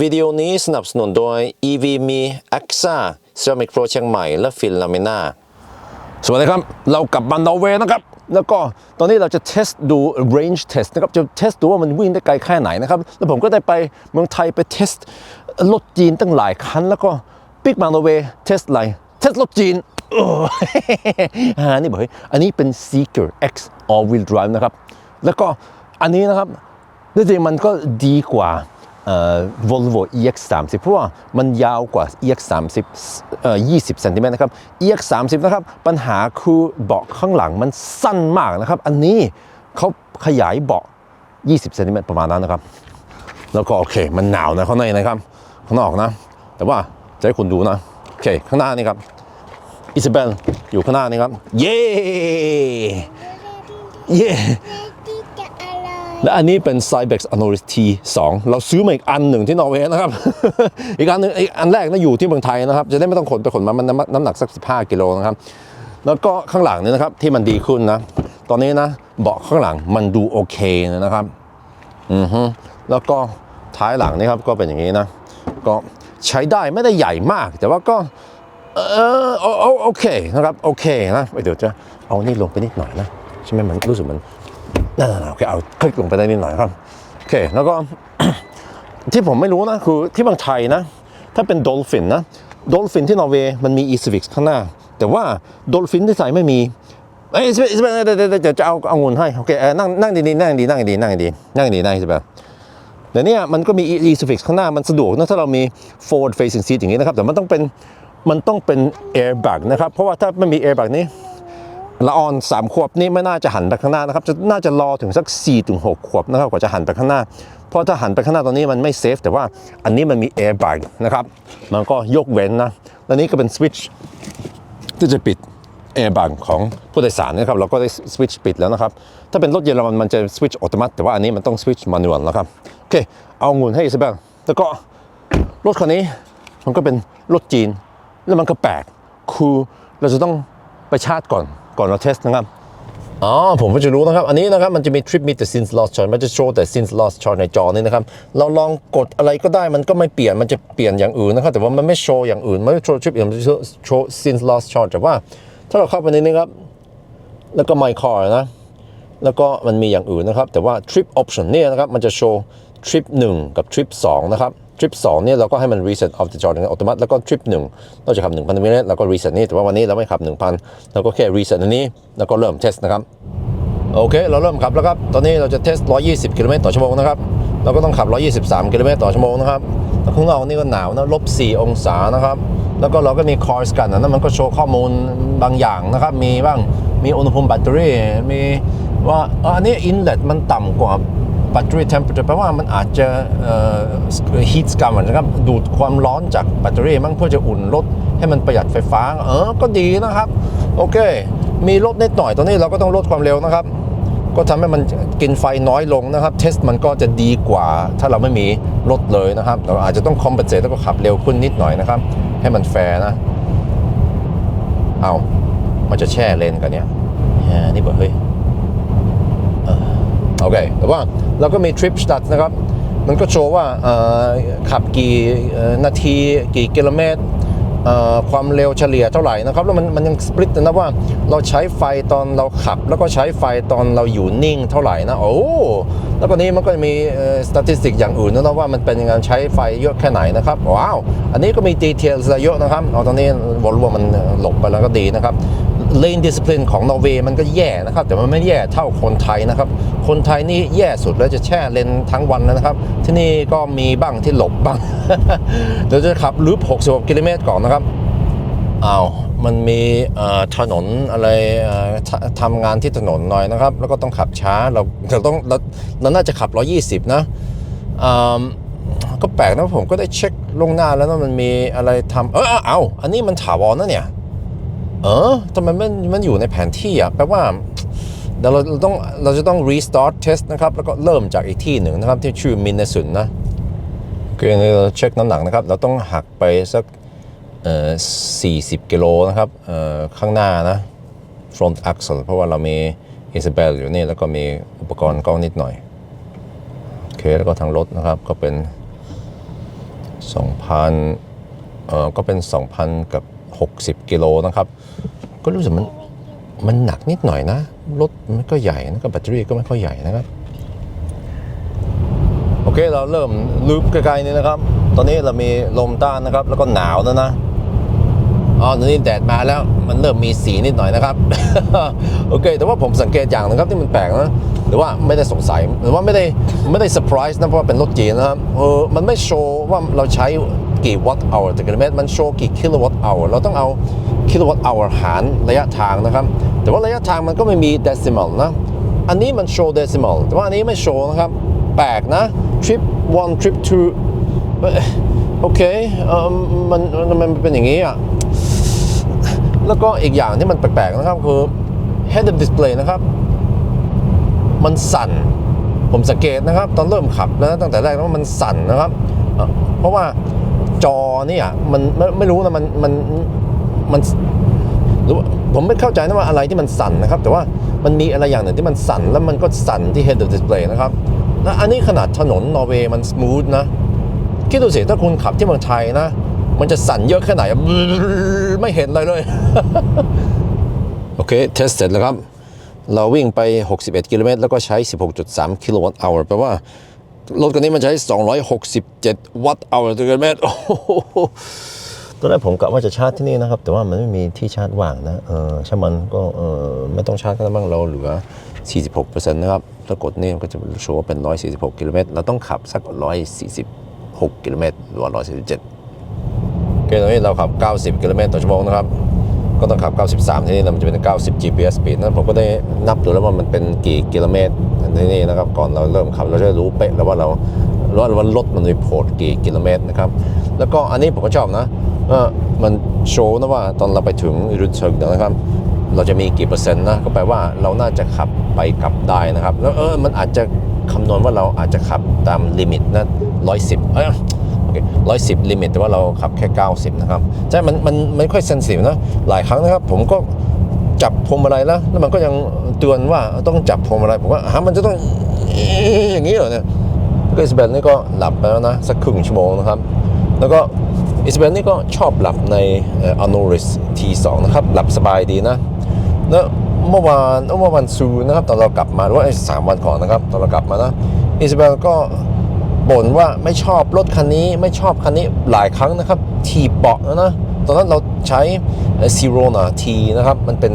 วิดีโอนี้สนับสนุนโดย EV มี AXA Ceramic Pro เชียงใหม่ และฟินลามิน่าสวัสดีครับ เรากลับมานอร์เวย์นะครับ แล้วก็ตอนนี้เราจะเทสดู range test นะครับ จะเทสดูว่ามันวิ่งได้ไกลแค่ไหนนะครับ แล้วผมก็ได้ไปเมืองไทยไปเทสรถจีนตั้งหลายคัน แล้วก็ปิกมานอร์เวย์เทสอะไรเทสรถจีนอ้อ่านี่บอกเฮ้ยอันนี้เป็น Seeker X all wheel drive นะครับ แล้วก็อันนี้นะครับจริงๆมันก็ดีกว่า Volvo EX30 เพราะว่ามันยาวกว่า EX30 เอ่อ20เซนติเมตรนะครับ EX30 นะครับปัญหาคือเบาะข้างหลังมันสั้นมากนะครับ อันนี้เขาขยายเบาะ 20เซนติเมตรประมาณนั้นนะครับ แล้วก็โอเค มันหนาวนะข้างในนะครับ ข้างนอกนะ แต่ว่าจะให้คุณดูนะ โอเค ข้างหน้านี่ครับอิซาเบลอยู่ข้างหน้านี่ครับ เย้ เย่ และอันนี้เป็น Cybex Anoris T2 เราซื้อมาอีกอันหนึ่งที่นอร์เวย์นะครับ อีกอันหนึ่งอีกอันแรกนะอยู่ที่เมืองไทยนะครับ จะได้ไม่ต้องขนไปขนมามันน้ำหนักสัก 15 กิโลนะครับ แล้วก็ข้างหลังนี่นะครับที่มันดีขึ้นนะ ตอนนี้นะเบาะข้างหลังมันดูโอเคนะครับ อือฮึแล้วก็ท้ายหลังนี่ครับก็เป็นอย่างนี้นะ ก็ใช้ได้ไม่ได้ใหญ่มาก แต่ว่าก็เออโอโอโอเคนะครับโอเคนะเดี๋ยวจะเอานี่ลงไปนิดหน่อยนะใช่ไหมมันรู้สึกมัน นั่นโอเคเอาคลิกลงไปได้นิดหน่อยครับโอเคแล้วก็ที่ผมไม่รู้นะคือที่บางไทยนะ ถ้าเป็นดอลฟินนะดอลฟินที่นอร์เวย์มันมีอีสวิกข้างหน้า แต่ว่าดอลฟินที่ไทยไม่มีเอ้ยเดี๋ยวเดี๋ยวเดี๋ยวเดี๋ยวจะเอาเอาเงินให้โอเคเออนั่งนั่งดีๆนั่งดีนั่งดีนั่งดีนั่งดีนั่งดีๆแบบเดี๋ยวนี้มันก็มี e s u f f i x ข้างหน้ามันสะดวกนะถ้าเรามี forward facing seat อย่างนี้นะครับแต่มันต้องเป็นมันต้องเป็น airbag นะครับเพราะว่าถ้าไม่มี airbag นี้ ละออน3ขวบนี่ไม่น่าจะหันไปข้างหน้านะครับจะน่าจะรอถึงสัก4ถึง6ขวบนะครับกว่าจะหันไปข้างหน้า เพราะถ้าหันไปข้างหน้าตอนนี้มันไม่เซฟแต่ว่าอันนี้มันมี airbag นะครับมันก็ยกเว้นนะแล้วนี้ก็เป็น switch ที่จะปิดแอร์บังของผู้โดยสารนะครับเราก็ได้สวิตช์ปิดแล้วนะครับ ถ้าเป็นรถเยอรมันมันจะสวิตช์อัตโนมัติแต่ว่าอันนี้มันต้องสวิตช์มานูลนะครับโอเคเอาเงินให้อิซาเบลแล้วก็รถคันนี้มันก็เป็นรถจีน แล้วมันก็แปลกคือเราจะต้องไปชาร์จก่อน ก่อนเราเทสนะครับอ๋อผมก็จะรู้นะครับ อันนี้นะครับ มันจะมี trip meter since lost charge มันจะโชว์แต่ since lost charge ในจอนี้นะครับ เราลองกดอะไรก็ได้มันก็ไม่เปลี่ยนมันจะเปลี่ยนอย่างอื่นนะครับ แต่ว่ามันไม่โชว์อย่างอื่น มันไม่โชว์ trip อื่นมันจะโชว์ since lost charge แต่ว่าถ้าเราเข้าไปในนี้ครับ แล้วก็ my car นะ แล้วก็มันมีอย่างอื่นนะครับ แต่ว่า trip option เนี่ยนะครับมันจะโชว์ trip 1 กับ trip 2 นะครับ trip 2เนี่ยเราก็ให้มัน reset off the charge อัตโนมัติแล้วก็ trip 1เราจะขับ1,000กิโลเมตรแล้วก็ reset นี่แต่ว่าวันนี้เราไม่ขับ1,000เราก็แค่ reset อันนี้แล้วก็เริ่ม test นะครับโอเค เราเริ่มขับแล้วครับ ตอนนี้เราจะเทส 120 กิโลเมตรต่อชั่วโมงนะครับ เราก็ต้องขับ 123 กิโลเมตรต่อชั่วโมงนะครับแล้วข้างนอกนี่ก็หนาวนะลบ 4 องศานะครับ แล้วก็เราก็มีคอร์สกันนะมันก็โชว์ข้อมูลบางอย่างนะครับ มีบ้าง มีอุณหภูมิแบตเตอรี่ มีว่าอันนี้อินเลตมันต่ำกว่า แบตเตอรี่เทมเปอเรแปลว่ามันอาจจะเอ่อ heat scum นะครับดูดความร้อนจากแบตเตอรี่มั้งเพื่อจะอุ่นรถให้มันประหยัดไฟฟ้า เออ ก็ดีนะครับ โอเค มีลดนิดหน่อยตอนนี้เราก็ต้องลดความเร็วนะครับ ก็ทำให้มันกินไฟน้อยลงนะครับ เทสมันก็จะดีกว่า ถ้าเราไม่มีรถเลยนะครับ เราอาจจะต้องคอมเพนเซตแล้วก็ขับเร็วขึ้นนิดหน่อยนะครับ ให้มันแฟร์นะ เอามันจะแช่เลนกันเนี่ยแหมนี่บอกเฮ้ย โอเค แต่ว่าเราก็มีทริปสตัดนะครับ มันก็โชว์ว่าขับกี่นาทีกี่กิโลเมตร ความเร็วเฉลี่ยเท่าไหร่นะครับแล้วมันมันยังสปริตนะว่าเราใช้ไฟตอนเราขับ แล้วก็ใช้ไฟตอนเราอยู่นิ่งเท่าไหร่นะโอ้แล้วก็นี้มันก็มีสถิติอย่างอื่นนะว่ามันเป็นการใช้ไฟเยอะแค่ไหนนะครับว้าวอันนี้ก็มีดีเทลเยอะนะครับเอาตอนนี้วอลลุ่มมันหลบไปแล้วก็ดีนะครับเลนดิส p ลินของนอร์เวย์มันก็แย่นะครับ แต่มันไม่แย่เท่าคนไทยนะครับ คนไทยนี่แย่สุดแล้วจะแช่เลนทั้งวันนะครับ ที่นี่ก็มีบ้างที่หลบบ้างเดี๋ยวจะขับลูป66กิโลเมตรก่อนนะครับอ้าวมันมีถนนอะไรททำงานที่ถนนหน่อยนะครับ แล้วก็ต้องขับช้าเราเราต้องเราเราน่าจะขับ 120 นะอ่าก็แปลกนะผมก็ได้เช็คลงหน้าแล้วนะมันมีอะไรทำเออเอาอันนี้มันถาวรนะเนี่ย เออทำไมมันมันอยู่ในแผนที่อะแปลว่าเดี๋ยวเราต้องเราจะต้อง restart test นะครับ แล้วก็เริ่มจากอีกที่หนึ่งนะครับ ที่ชื่อมินเนสุนนะโอเคเราเช็คน้ำหนักนะครับ เราต้องหักไปสัก 40 กิโลนะครับข้างหน้านะ front axle เพราะว่าเรามี Isabel อยู่นี่ แล้วก็มีอุปกรณ์กล้องนิดหน่อย โอเค แล้วก็ทางรถนะครับก็เป็น 2,000เอ่อก็เป็น 2,000 กับ 60 กิโลนะครับ ก็รู้สึกมันมันหนักนิดหน่อยนะ รถมันก็ใหญ่นะก็แบตเตอรี่ก็ไม่ค่อยใหญ่นะครับ โอเค เราเริ่มลูปใกล้ๆนี้นะครับ ตอนนี้เรามีลมต้านนะครับ แล้วก็หนาวแล้วนะ อ๋อตอนนี้แดดมาแล้วมันเริ่มมีสีนิดหน่อยนะครับ โอเค แต่ว่าผมสังเกตอย่างหนะครับที่มันแปลกนะหรือว่าไม่ได้สงสัยหรือว่าไม่ได้ไม่ได้เซอร์ไพรส์นะเพราะว่าเป็นรถจีนนะครับเออมันไม่โชว์ว่าเราใช้กี่วัตต์เอาต่อกิโลเมตรมันโชว์กี่กิโลวัตต์เอาเราต้องเอากิโลวัตต์เอาหารระยะทางนะครับ แต่ว่าระยะทางมันก็ไม่มีเดซิม a ลนะอันนี้มันโชว์เดซิม a ลแต่ว่าอันนี้ไม่โชว์นะครับ แปลกนะ trip one trip two เออโอเคเออมันมันเป็นอย่างนี้อะ แล้วก็อีกอย่างที่มันแปลกๆนะครับคือ head up display นะครับ มันสั่น ผมสังเกตนะครับ ตอนเริ่มขับนะตั้งแต่แรกว่ามันสั่นนะครับ เพราะว่าจอเนี่ยมันไม่ไม่รู้นะมันมันมันผมไม่เข้าใจนะว่าอะไรที่มันสั่นนะครับ แต่ว่ามันมีอะไรอย่างหนึ่งที่มันสั่นแล้วมันก็สั่นที่ head up display นะครับและอันนี้ขนาดถนนนอร์เวย์มัน smooth นะคิดดูสิถ้าคุณขับที่เมืองไทยนะ มันจะสั่นเยอะแค่ไหน ไม่เห็นอะไรเลย โอเค เทสเสร็จแล้วครับ เราวิ่งไป 61 กิโลเมตร แล้วก็ใช้ 16.3 กิโลวัตต์อเวอร์แปลว่า รถคันนี้มันใช้ 267 วัตต์อเวอร์ต่อกิโลเมตรตอนแรกผมกะว่าจะชาร์จที่นี่นะครับ แต่ว่ามันไม่มีที่ชาร์จว่างนะ เออช่างมันก็เออไม่ต้องชาร์จก็ได้บ้างเราเหลือ 46%นะครับ ถ้ากดนี่มันก็จะโชว์ว่าเป็น 146 กิโลเมตร เราต้องขับสัก 146 กิโลเมตรหรือว่า147 โอเคตอนนี้เราขับ 90 กิโลเมตรต่อชั่วโมงนะครับ ก็ต้องขับ 93 ที่นี่มันจะเป็น 90 GPS speed นะผมก็ได้นับดูแล้วว่ามันเป็นกี่กิโลเมตรที่นี่นะครับ ก่อนเราเริ่มขับ เราจะรู้เป๊ะแล้วว่าเราว่ารถมันรีพอร์ตกี่กิโลเมตรนะครับ แล้วก็อันนี้ผมก็ชอบนะว่ามันโชว์นะว่าตอนเราไปถึงรุนเชิงนะครับ เราจะมีกี่เปอร์เซ็นต์นะ ก็แปลว่าเราน่าจะขับไปกลับได้นะครับ แล้วเออมันอาจจะคำนวณว่าเราอาจจะขับตามลิมิตนะร้อยสิบเอ้ยโอ ร้อยสิบลิมิต แต่ว่าเราขับแค่ 90 นะครับ ใช่ มัน มันไม่ค่อยเซนซิทีฟนะ หลายครั้งนะครับ ผมก็จับพวงมาลัยแล้ว แล้วมันก็ยังเตือนว่าต้องจับพวงมาลัย ผมว่าฮะมันจะต้องอย่างนี้เหรอเนี่ยก็อิสเบนนี่ก็หลับไปแล้วนะ สักครึ่งชั่วโมงนะครับ แล้วก็อิสเบนนี่ก็ชอบหลับในอโนริส T2 นะครับ หลับสบายดีนะ แล้วเมื่อวานเมื่อวันซูนะครับตอนเรากลับมาหรือว่าสามวันก่อนนะครับตอนเรากลับมานะอิสเบลก็ บ่นว่าไม่ชอบรถคันนี้ไม่ชอบคันนี้หลายครั้งนะครับทีเบาะนะนะตอนนั้นเราใช้ซีโรนาทีนะครับ มันเป็น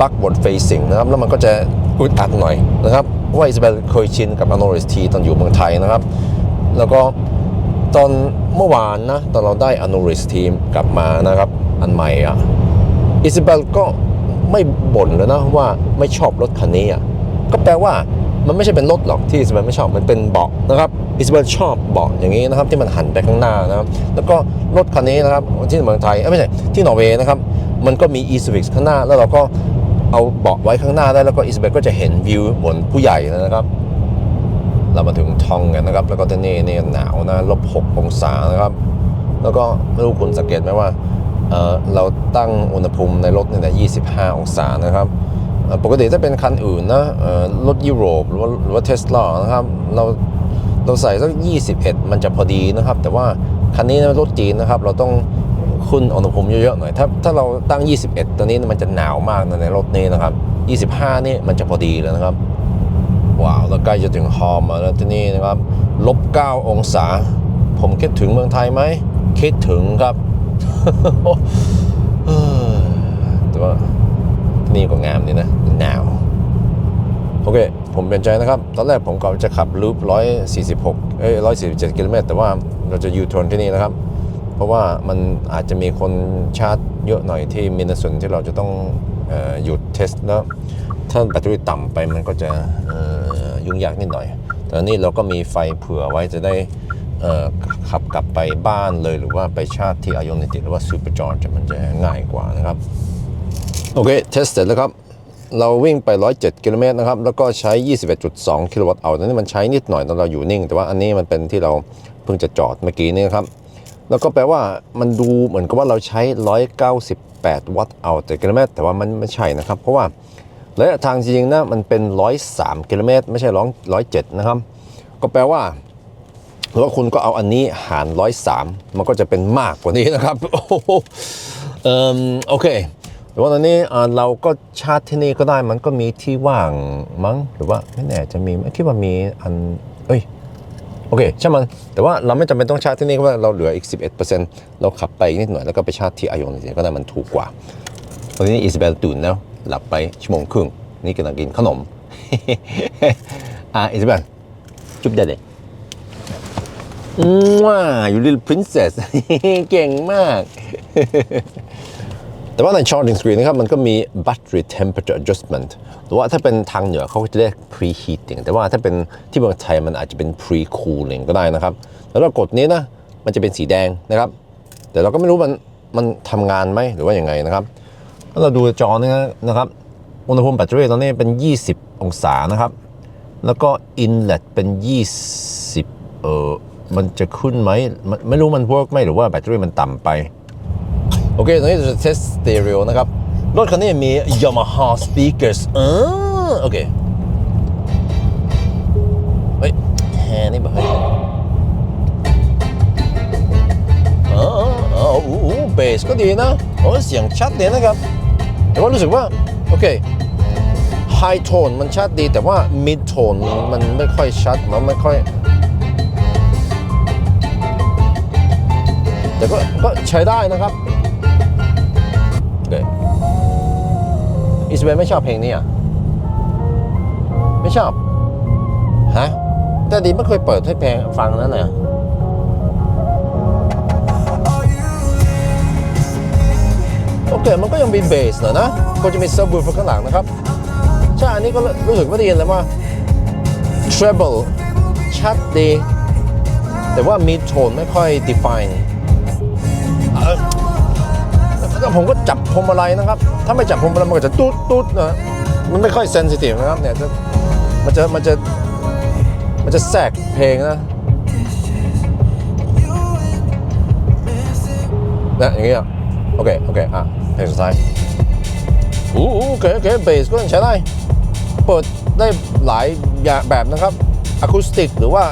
บักบนเฟซิ่งนะครับ แล้วมันก็จะอึดอัดหน่อยนะครับว่าอิสเบลเคยชินกับอโนริสทีตอนอยู่เมืองไทยนะครับ แล้วก็ตอนเมื่อวานนะ ตอนเราได้อโนริสทีกลับมานะครับ อันใหม่อะอิสเบลก็ไม่บ่นเลยนะว่าไม่ชอบรถคันนี้อะก็แปลว่า มันไม่ใช่เป็นรถหรอกที่อิสเบลไม่ชอบมันเป็นเบาะนะครับอิสเบลชอบเบาะอย่างนี้นะครับที่มันหันไปข้างหน้านะครับแล้วก็รถคันนี้นะครับที่เมืองไทยเอ้ยไม่ใช่ที่นอร์เวย์นะครับมันก็มี e c i v i c ข้างหน้า แล้วเราก็เอาเบาะไว้ข้างหน้าได้แล้วก็อิสเบลก็จะเห็นวิวบนผู้ใหญ่นะครับ เรามาถึงทองกันนะครับ แล้วก็ที่นี่นี่หนาวนะลบ6องศานะครับ แล้วก็ไม่รู้คุณสังเกตไหมว่าเเราตั้งอุณหภูมิในรถเนี่ย25องศานะครับ ปกติถ้าเป็นคันอื่นนะรถยุโรปหรือว่าหรือว่าเทสลานะครับเราเราใส่สัก21 มันจะพอดีนะครับ แต่ว่าคันนี้นะรถจีนนะครับ เราต้องขึ้นอุณหภูมิเยอะๆหน่อย ถ้าถ้าเราตั้ง 21ตัวนี้มันจะหนาวมากนะในรถนี้นะครับ 25 นี่มันจะพอดีเลยนะครับ ว้าวแล้วใกล้จะถึงฮอมแล้วที่นี่นะครับลบ 9 องศา ผมคิดถึงเมืองไทยไหม คิดถึงครับ นี่ก็งามดีนะหนาวโอเค ผมเปลี่ยนใจนะครับ ตอนแรกผมก็จะขับลูป146 เอ้ย 147 กิโลเมตร แต่ว่าเราจะยูทนที่นี่นะครับ เพราะว่ามันอาจจะมีคนชาร์จเยอะหน่อยที่มินสุนที่เราจะต้องออหยุดเทสแล้ว ถ้าแบตเตอรี่ต่ำไปมันก็จะยุ่งยากนิดหน่อย แต่นี้เราก็มีไฟเผื่อไว้จะได้ขับกลับไปบ้านเลยหรือว่าไปชาร์จที่อ o ย i ติหรือว่าซูเปอร์จอร์จมันจะง่ายกว่านะครับ โอเค เทสเสร็จแล้วครับ เราวิ่งไป 107 กิโลเมตรนะครับ แล้วก็ใช้ 21.2 กิโลวัตต์เอาตอนนี้มันใช้นิดหน่อยตอนเราอยู่นิ่ง แต่ว่าอันนี้มันเป็นที่เราเพิ่งจะจอดเมื่อกี้นี่นครับ แล้วก็แปลว่ามันดูเหมือนกับว่าเราใช้ 198 วัตต์เอาต่กิโลเมตร แต่ว่ามันไม่ใช่นะครับ เพราะว่าระยะทางจริงๆนะมันเป็น 103 กิโลเมตร ไม่ใช่107 นะครับ ก็แปลว่ารือว่าคุณก็เอาอันนี้หารร้อยสามมันก็จะเป็นมากกว่านี้นะครับ โอ้โหเอิ่มโอเค แต่ว่าตอนนี้เราก็ชาร์จที่นี่ก็ได้มันก็มีที่ว่างมั้งหรือว่าไม่แน่จะมีไหมคิดว่ามีอันเอ้ยโอเคใช่างมันแต่ว่าเราไม่จำเป็นต้องชาร์จที่นี่เพราะเราเหลืออีก 11%เราขับไปนิดหน่อยแล้วก็ไปชาร์จที่ไอโอนก็ได้มันถูกกว่าตอนนี้อิสเบลตื่นแล้วหลับไปชั่วโมงครึ่งนี่กำลังกินขนมอะอิสเบลจุ๊บได้เลยว้าอยู่ little princess เก่งมาก แต่ว่าใน charging screen นะครับมันก็มี battery temperature adjustment หรือว่าถ้าเป็นทางเหนือเขาจะเรียก preheating แต่ว่าถ้าเป็นที่เมืองไทยมันอาจจะเป็น pre cooling ก็ได้นะครับ แล้วเรากดนี้นะมันจะเป็นสีแดงนะครับ แต่เราก็ไม่รู้มันมันทำงานไหมหรือว่าอย่างไงนะครับถ้าเราดูจอนี่นะครับอุณหภูมิแบตเตอรี่ตอนนี้เป็น 20 องศานะครับ แล้วก็ inlet เป็น 20 เออมันจะขึ้นไหมไม่รู้มัน work ไหมหรือว่าแบตเตอรี่มันต่ำไป โอเคตอนนี้จะ test stereo นะครับ รถคันนี้มี Yamaha speakers เออโอเคเฮ้ยแฮนี่บ่เฮ้ยออเออเอออู้อู้เบสก็ดีนะโอ้เสียงชัดดีนะครับ แต่ว่ารู้สึกว่า โอเคไฮโทนมันชัดดีแต่ว่ามิดโทนมันไม่ค่อยชัดมันไม่ค่อยแต่ก็ก็ใช้ได้นะครับ เคอิสเบนไม่ชอบเพลงนี้อะ ไม่ชอบ ฮะ แต่ดีไม่เคยเปิดให้เพลงฟังนั่นเลยโอเค มันก็ยังมีเบสหน่อยนะ ก็จะมีซับวูฟข้างหลังนะครับ ใช่ อันนี้ก็รู้สึกว่าไดีเลยว่า treble ชัดดี แต่ว่า mid tone ไม่ค่อย define ผมก็จับพวงมาลัยนะครับ ถ้าไม่จับพวงมาลัยมันก็จะตุ๊ดตุ๊ดนะมันไม่ค่อยเซนซิทีฟนะครับเนี่ยจะมันจะมันจะมันจะแทรกเพลงนะนะอย่างเงี้ยโอเคโอเคอะเพลงสุดท้ายอู้อู้โอเคโอเคเบสก็ยังใช้ได้เปิดได้หลายอย่างแบบนะครับอะคูสติกหรือว่า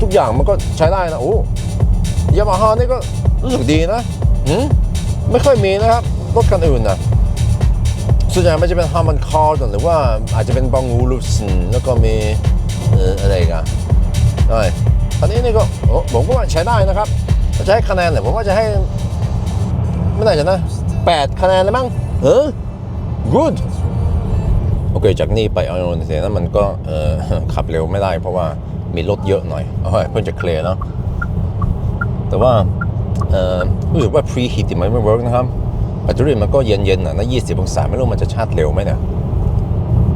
ทุกอย่างมันก็ใช้ได้นะโอ้ยามาฮ่านี่ก็รู้สึกดีนะหืม ไม่ค่อยมีนะครับรถคันอื่นนะส่วนใหญ่มันจะเป็นฮาร์มันคาร์ดหรือว่าอาจจะเป็นบางอูลูสันแล้วก็มีอะไรกันใช่คันนี้นี่ก็ผมก็ว่าใช้ได้นะครับจะให้คะแนนเนี่ยผมว่าจะให้ไม่น่าจะนะ8คะแนนเลยมั้งเออ good โอเค จากนี่ไปเอาโนเซนั้นมันก็เออขับเร็วไม่ได้เพราะว่ามีรถเยอะหน่อยเพื่อจะเคลียร์เนาะแต่ว่า รู้สึกว่า pre heat มันไม่เวิร์กนะครับแบตเตอรี่มันก็เย็นๆนะนะ20องศาไม่รู้มันจะชาร์จเร็วไหมเนี่ย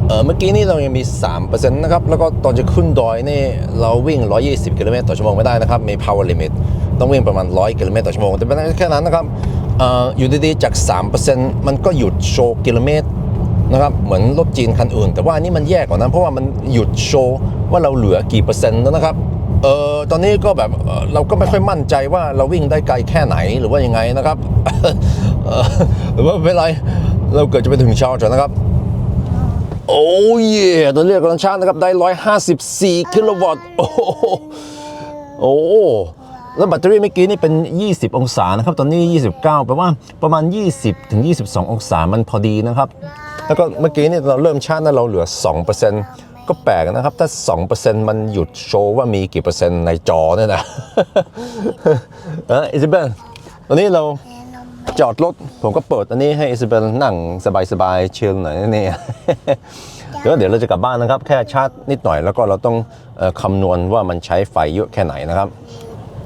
เออเมื่อกี้นี่เรายังมี 3%นะครับ แล้วก็ตอนจะขึ้นดอยนี่ เราวิ่ง 120 กิโลเมตรต่อชั่วโมงไม่ได้นะครับ มี power limit ต้องวิ่งประมาณ 100 กิโลเมตรต่อชั่วโมง แต่เป็นแค่นั้นนะครับอออยู่ดีๆจาก 3%มันก็หยุดโชว์กิโลเมตรนะครับ เหมือนรถจีนคันอื่น แต่ว่าอันนี้มันแย่กว่านั้น เพราะว่ามันหยุดโชว์ว่าเราเหลือกี่เปอร์เซ็นต์แล้วนะครับ เออตอนนี้ก็แบบเราก็ไม่ค่อยมั่นใจว่าเราวิ่งได้ไกลแค่ไหนหรือว่ายังไงนะครับหรือว่าไม่เป็นไรเราเกิดจะไปถึงชาร์จนะครับ โอ้ยตัวเรียกกำลังชาร์จนะครับ ได้ 154กิโลวัตต์โอ้โหโอ้แล้วแบตเตอรี่เมื่อกี้นี่เป็น 20 องศานะครับ ตอนนี้ 29 แปลว่าประมาณ 20 ถึง 22 องศามันพอดีนะครับ แล้วก็เมื่อกี้นี่เราเริ่มชาร์จนะเราเหลือ 2% ก็แปลกนะครับ ถ้า 2%มันหยุดโชว์ว่ามีกี่เปอร์เซ็นต์ในจอเนี่ยนะเอออิซาเบลตอนนี้เราจอดรถ ผมก็เปิดอันนี้ให้อิซาเบลนั่งสบายๆเชิลหน่อยนี่เดี๋ยวเดี๋ยวเราจะกลับบ้านนะครับ แค่ชาร์จนิดหน่อยแล้วก็เราต้องอคำนวณว่ามันใช้ไฟเยอะแค่ไหนนะครับ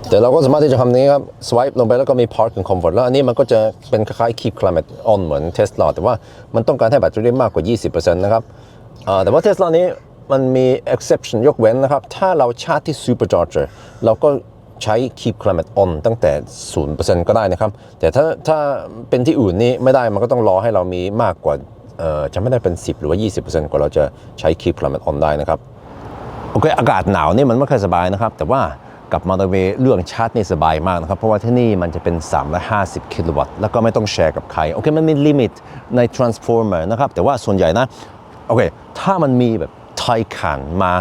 แต่เราก็สามารถที่จะทำนี้ครับ swipe ลงไปแล้วก็มี park and comfort แล้วอันนี้มันก็จะเป็นคล้ายๆ keep climate on เหมือน Tesla แต่ว่ามันต้องการให้แบตเตอรี่มากกว่า 20%นะครับแต่ว่า Tesla นี้ มันมี exception ยกเว้นนะครับ ถ้าเราชาร์จที่ supercharger เราก็ใช้ keep climate on ตั้งแต่ 0%ก็ได้นะครับ แต่ถ้าถ้าเป็นที่อื่นนี่ไม่ได้มันก็ต้องรอให้เรามีมากกว่าเออจะไม่ได้เป็น 10 หรือว่า 20%กว่าเราจะใช้ keep climate on ได้นะครับ โอเค อากาศหนาวนี่มันไม่ค่อยสบายนะครับ แต่ว่ากลับมาตเวย์เรื่องชาร์จนี่สบายมากนะครับ เพราะว่าที่นี่มันจะเป็น 350 กิโลวัตต์ แล้วก็ไม่ต้องแชร์กับใคร โอเค มันมีลิมิตใน transformer นะครับ แต่ว่าส่วนใหญ่นะ โอเค ถ้ามันมีแบบ ไทยขันมา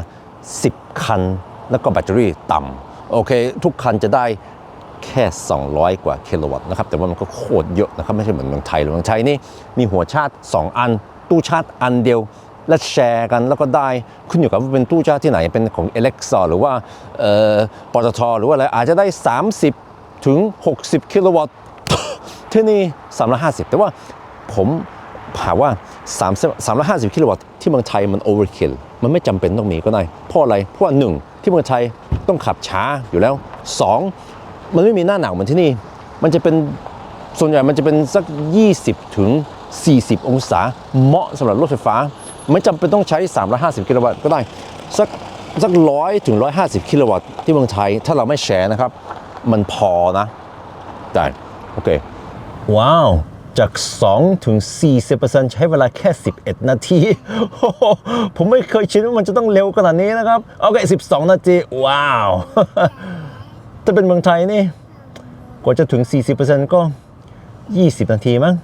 10 คัน แล้วก็แบตเตอรี่ต่ำโอเค ทุกคันจะได้แค่ 200 กว่ากิโลวัตต์นะครับ แต่ว่ามันก็โคตรเยอะนะครับ ไม่ใช่เหมือนเมืองไทยหรอกเมืองไทยนี่มีหัวชาร์จ 2 อัน ตู้ชาร์จอันเดียว และแชร์กันแล้วก็ได้ขึ้นอยู่กับว่าเป็นตู้ชาร์จที่ไหน เป็นของ a l e x a หรือว่าเอ่อปตทหรือว่าอะไร อาจจะได้ 30 ถึง 60 กิโลวัตต์ที่นี่ 350 แต่ว่าผมถาว่า3 350 กิโลวัตต์ที่เมืองไทยมัน overkill มันไม่จำเป็นต้องมีก็ได้ เพราะอะไร เพราะว่าหนึ่งที่เมืองไทยต้องขับช้าอยู่แล้ว 2 มันไม่มีหน้าหนาวเหมือนที่นี่ มันจะเป็นส่วนใหญ่มันจะเป็นสัก 20 ถึง 40 องศา เหมาะสำหรับรถไฟฟ้า ไม่จำเป็นต้องใช้ 350 กิโลวัตต์ก็ได้ สักสักร้อยถึง 150 กิโลวัตต์ที่เมืองไทย ถ้าเราไม่แชร์นะครับ มันพอนะ ได้ โอเค ว้าว จาก 2 ถึง 40%ใช้เวลาแค่ 11 นาทีโอ้โหผมไม่เคยคิดว่ามันจะต้องเร็วขนาดนี้นะครับ โอเค 12 นาที ว้าว ถ้าเป็นเมืองไทยนี่ กว่าจะถึง 40%ก็ 20 นาทีมั้ง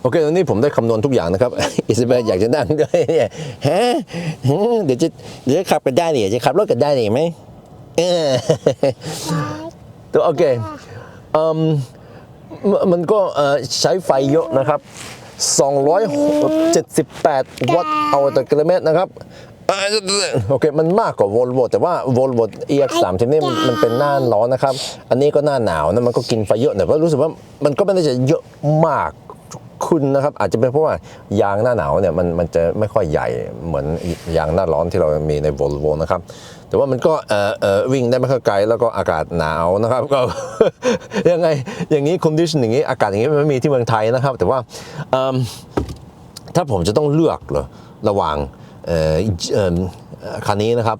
โอเคตอนนี้ผมได้คำนวณทุกอย่างนะครับ อิสเบลอยากจะนั่งด้วยเนี่ยฮะฮะเดี๋ยวจะเดี๋ยวจะขับกันได้เนี่ยจะขับรถกันได้เนี่ยไหมเออตัวโอเคอืม มันก็ใช้ไฟเยอะนะครับ 278 วัตต์เอาต่อกิโลเมตรนะครับโอเค มันมากกว่า Volvo แต่ว่า Volvo EX3 ที่นี่มันมันเป็นหน้าร้อนนะครับ อันนี้ก็หน้าหนาวนะมันก็กินไฟเยอะแต่ว่ารู้สึกว่ามันก็ไม่ได้จะเยอะมาก คุณนะครับอาจจะเป็นเพราะว่ายางหน้าหนาวเนี่ยมันมันจะไม่ค่อยใหญ่เหมือนยางหน้าร้อนที่เรามีใน Volvo นะครับแต่ว่ามันก็เอ่อเอ่อวิ่งได้ไม่ค่อยไกลแล้วก็อากาศหนาวนะครับก็ยังไงอย่างนี้ condition อย่างนี้อากาศอย่างนี้มันไม่มีที่เมืองไทยนะครับ แต่ว่าถ้าผมจะต้องเลือกเหรอระหว่างเอ่อเอิ่มคันนี้นะครับ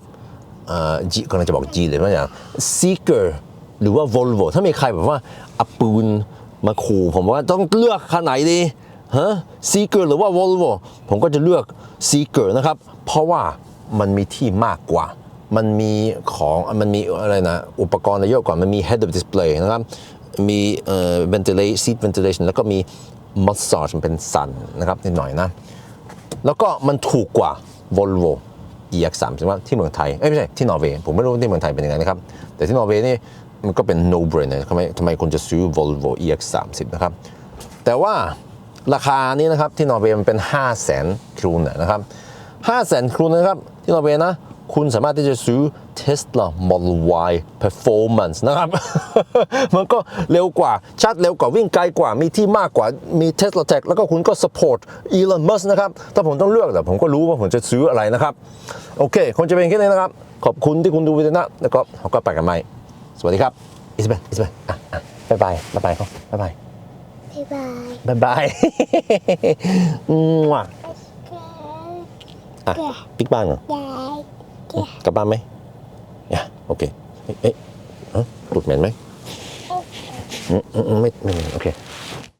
เอ่อ G กำลังจะบอก G เลยว่าอย่าง Seeker หรือว่า Volvo ถ้ามีใครแบบว่าอาปืน มาขู่ผมว่าต้องเลือกคันไหนดีฮะ Seeker หรือว่า Volvo ผมก็จะเลือก Seeker นะครับ เพราะว่ามันมีที่มากกว่า มันมีของมันมีอะไรนะอุปกรณ์เยอะกว่า มันมี head up display นะครับ มีเอ่อ ventilation seat ventilation แล้วก็มี massage เป็นสันนะครับนิดหน่อยนะ แล้วก็มันถูกกว่า Volvo EX3 ใช่ไหมที่เมืองไทย เอ้ยไม่ใช่ที่นอร์เวย์ ผมไม่รู้ที่เมืองไทยเป็นยังไงนะครับ แต่ที่นอร์เวย์นี่ มันก็เป็น no brainer ทำไมทำไมคุณจะซื้อ Volvo EX30 นะครับ แต่ว่าราคานี้นะครับที่นอร์เวย์มันเป็น 5 0 0 0 0 0ครูนนะครับ5 0 0 0 0 0ครูนนะครับที่นอร์เวย์นะคุณสามารถที่จะซื้อ Tesla Model Y Performance นะครับ มันก็เร็วกว่าชาร์จเร็วกว่าวิ่งไกลกว่ามีที่มากกว่ามี Tesla Tech แล้วก็คุณก็ support Elon Musk นะครับ ถ้าผมต้องเลือกแต่ผมก็รู้ว่าผมจะซื้ออะไรนะครับ โอเค คงจะเป็นแค่นี้นะครับ ขอบคุณที่คุณดูวิดีโอนะแล้วก็เขาก็ไปกันใหม่ สวัสดีครับอิสเบนอิสเบนอะอะบ๊ายบายบ๊ายบายเขาบ๊ายบายบ๊ายบายบ๊ายบายมั่วอะปิ๊กบ้านเหรอยายกลับบ้านไหมอย่าโอเคเอ๊ะเอ๊ะฮะหลุดเหม็นไหมอืมอืมอืมไม่ไม่โอเค